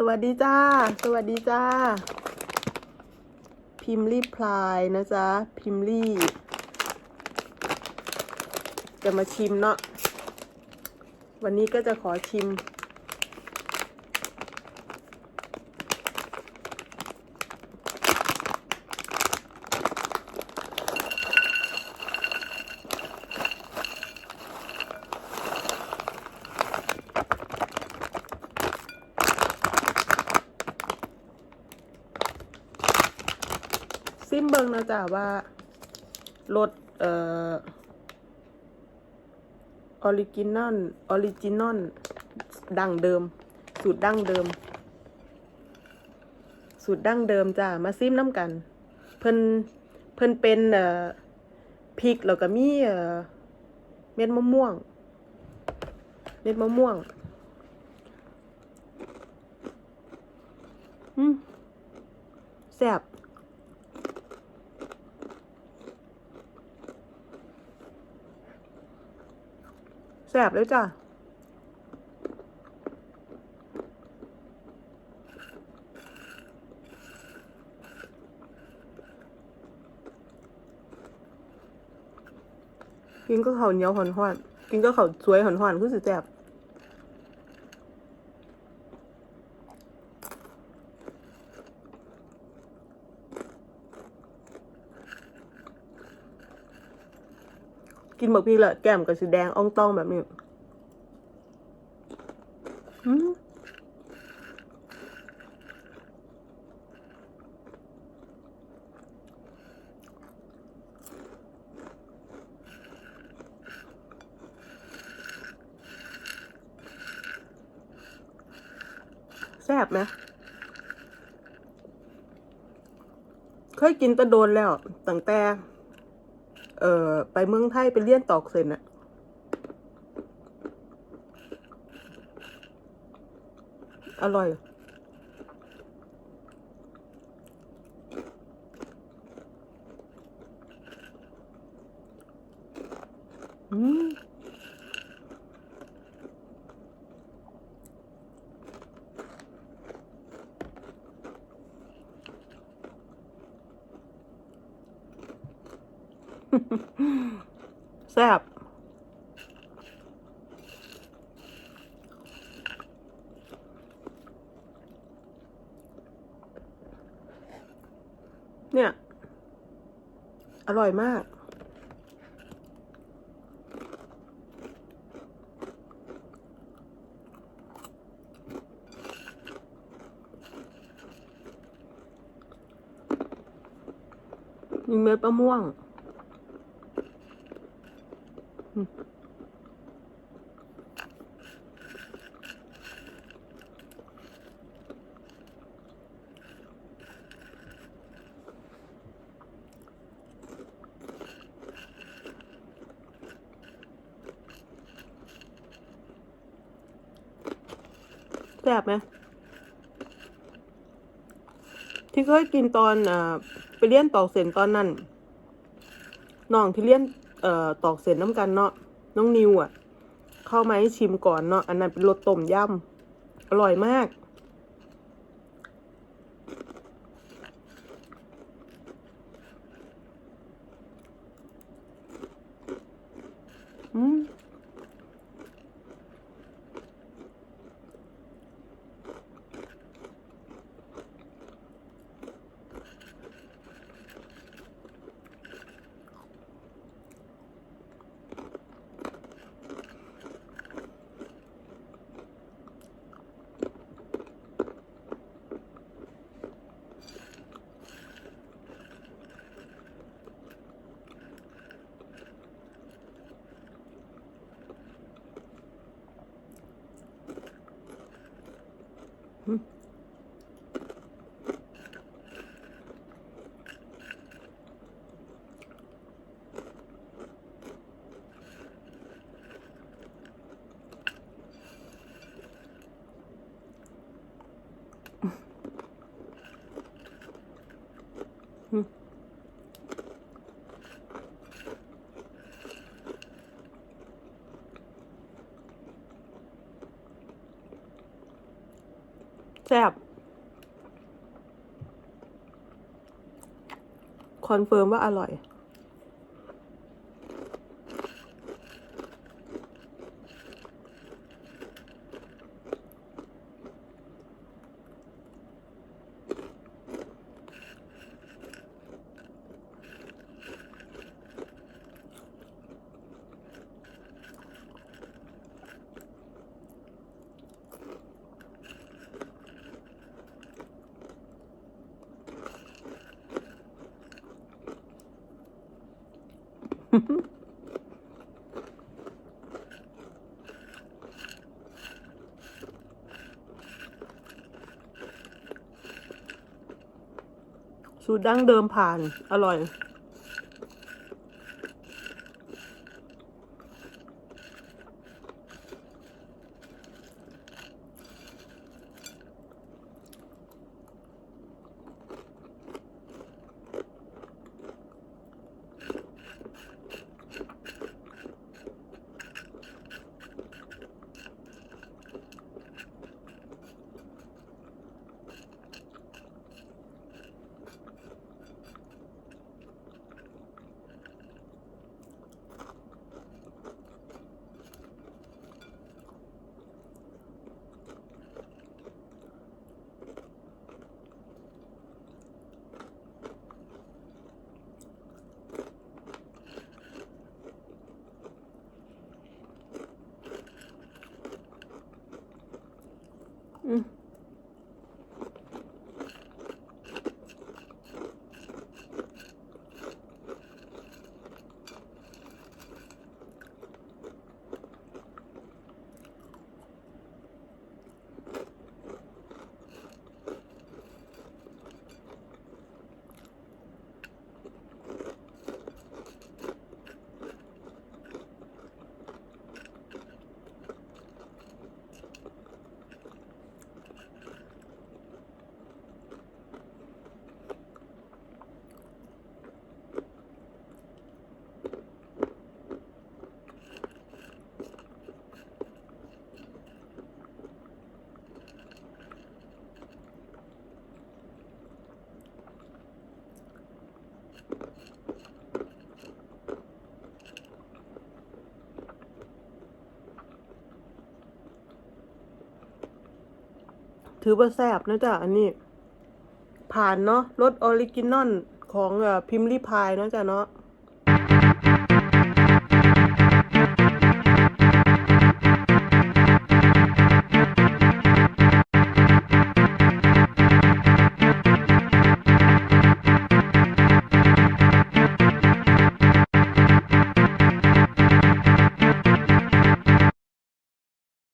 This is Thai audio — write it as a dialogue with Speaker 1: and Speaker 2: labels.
Speaker 1: สวัสดีจ้า สวัสดีจ้า พิมพ์รีพลายนะจ๊ะ พิมพ์รีจะมาชิมเนาะ วันนี้ก็จะขอชิม ซิมเบิงนะจ๊ะว่ารสเอ่อออริจินอลออริจินอลดั้งเดิม สูตรดั้งเดิม สูตรดั้งเดิมจ้ะมาซิมน้ำกัน เพิ่นเพิ่นเป็นเอ่อพริกแล้วก็มีเอ่อเม็ดมะม่วง เม็ดมะม่วง อืมแซ่บ สบเลยจ้ะกินก็เขาวเหนียวหอนหอนกินก็เขาวสวยหอนหอนคือสิแสบ กินบักพี่ละแก้มกับสีแดงอ่องต้องแบบนี้แซ่บไหมเคยกินแตะโดนแล้วตั้งแต่ เอ่อไปเมืองไทยไปเลี้ยนตอกเซนอะอร่อยอืม แซ่บเนี่ย อร่อยมาก มีเม็ดมะม่วง แซ่บไหมที่เคยกินตอนอ่าไปเลี้ยนตอกเส้นตอนนั้นน้องที่เลี้ยน เอ่อตอกเส้นน้ำกันเนาะน้องนิวอะ เข้ามาให้ชิมก่อนเนาะอันนั้นเป็นรสต้มยำอร่อยมาก อืม แแซ่บคอนเฟิร์มว่าอร่อย สูตรดั้งเดิมผ่าน อร่อย ถือว่าแซ่บนะจ๊ะอันนี้ ผ่านเนาะรสออริจินอลของพิมพ์ลีพายนะจ๊ะเนาะ